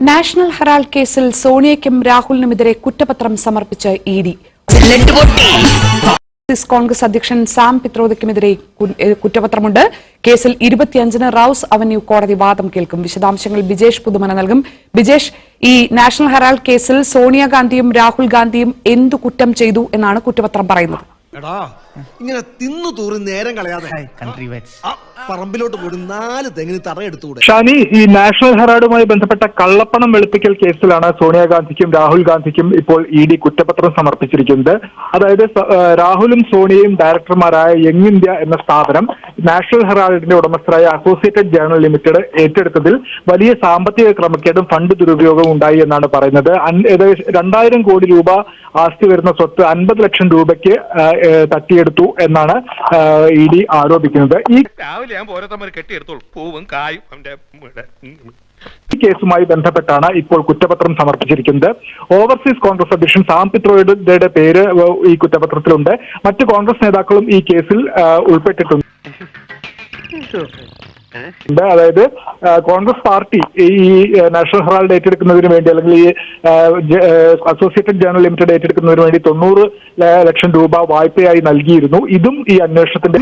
National Herald കേസിൽ സോണിയയ്ക്കും രാഹുലിനുമെതിരെ കുറ്റപത്രം സമർപ്പിച്ച് ഇ ഡി. കോൺഗ്രസ് അധ്യക്ഷൻ സാം പിത്രോദയ്ക്കുമെതിരെ കുറ്റപത്രമുണ്ട്. കേസിൽ ഇരുപത്തിയഞ്ചിന് റൌസ് അവന്യൂ കോടതി വാദം കേൾക്കും. വിശദാംശങ്ങൾ ബിജേഷ് പുതുമന നൽകും. ബിജേഷ് ഈ നാഷണൽ ഹെറാൾഡ് കേസിൽ സോണിയാഗാന്ധിയും രാഹുൽ ഗാന്ധിയും എന്തു കുറ്റം ചെയ്തു എന്നാണ് കുറ്റപത്രം പറയുന്നത്? എടാ ഇങ്ങനെ തിന്നു തൂറി നേരം കളയാതെ. കൺട്രി വെറ്റ്സ് ആ പറമ്പിലോട്ട് പോയി നാല് തെങ്ങിന് തറയെടുത്തുകൂടെ? ഷാനി ഈ നാഷണൽ ഹെറാഡുമായി ബന്ധപ്പെട്ട കള്ളപ്പണം വെളുപ്പിക്കൽ കേസിലാണ് സോണിയാഗാന്ധിക്കും രാഹുൽ ഗാന്ധിക്കും ഇപ്പോൾ ഇ ഡി കുറ്റപത്രം സമർപ്പിച്ചിരിക്കുന്നത്. അതായത് രാഹുലും സോണിയയും ഡയറക്ടർമാരായ യങ് ഇന്ത്യ എന്ന സ്ഥാപനം നാഷണൽ ഹെറാൾഡിന്റെ ഉടമസ്ഥരായ അസോസിയേറ്റഡ് ജേണൽ ലിമിറ്റഡ് ഏറ്റെടുത്തതിൽ വലിയ സാമ്പത്തിക ക്രമക്കേടും ഫണ്ട് ദുരുപയോഗവും ഉണ്ടായി എന്നാണ് പറയുന്നത്. ഏകദേശം രണ്ടായിരം കോടി രൂപ ആസ്തി വരുന്ന സ്വത്ത് അൻപത് ലക്ഷം രൂപയ്ക്ക് തട്ടിയെടുത്തു എന്നാണ് ഇ ഡി ആരോപിക്കുന്നത്. ഈ രാവിലെ ഞാൻ ഓരോരുത്തന്മാർ കെട്ടിയെടുത്തോളൂ പൂവും കായും അവന്റെ. ഈ കേസുമായി ബന്ധപ്പെട്ടാണ് ഇപ്പോൾ കുറ്റപത്രം സമർപ്പിച്ചിരിക്കുന്നത്. ഓവർസീസ് കോൺഗ്രസ് അധ്യക്ഷൻ സാം പിത്രോയുടെ പേര് ഈ കുറ്റപത്രത്തിലുണ്ട്. മറ്റ് കോൺഗ്രസ് നേതാക്കളും ഈ കേസിൽ ഉൾപ്പെട്ടിട്ടുണ്ട്. അതായത് കോൺഗ്രസ് പാർട്ടി ഈ നാഷണൽ ഹെറാൾഡ് ഏറ്റെടുക്കുന്നതിന് വേണ്ടി അല്ലെങ്കിൽ ഈ അസോസിയേറ്റഡ് ജേണൽ ലിമിറ്റഡ് ഏറ്റെടുക്കുന്നതിന് വേണ്ടി തൊണ്ണൂറ് ലക്ഷം രൂപ വായ്പയായി നൽകിയിരുന്നു. ഇതും ഈ അന്വേഷണത്തിന്റെ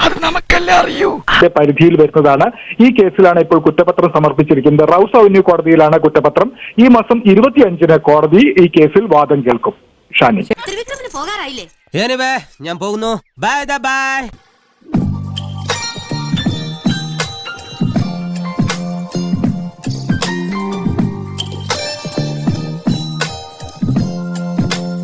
അത് നമുക്കെല്ലാം അറിയൂ. പരിധിയിൽ വരുന്നതാണ്. ഈ കേസിലാണ് ഇപ്പോൾ കുറ്റപത്രം സമർപ്പിച്ചിരിക്കുന്നത്. റൌസ് അവന്യൂ കോടതിയിലാണ് കുറ്റപത്രം. ഈ മാസം ഇരുപത്തിയഞ്ചിന് കോടതി ഈ കേസിൽ വാദം കേൾക്കും. ഷാനി. ഞാൻ പോകുന്നു. Bye bye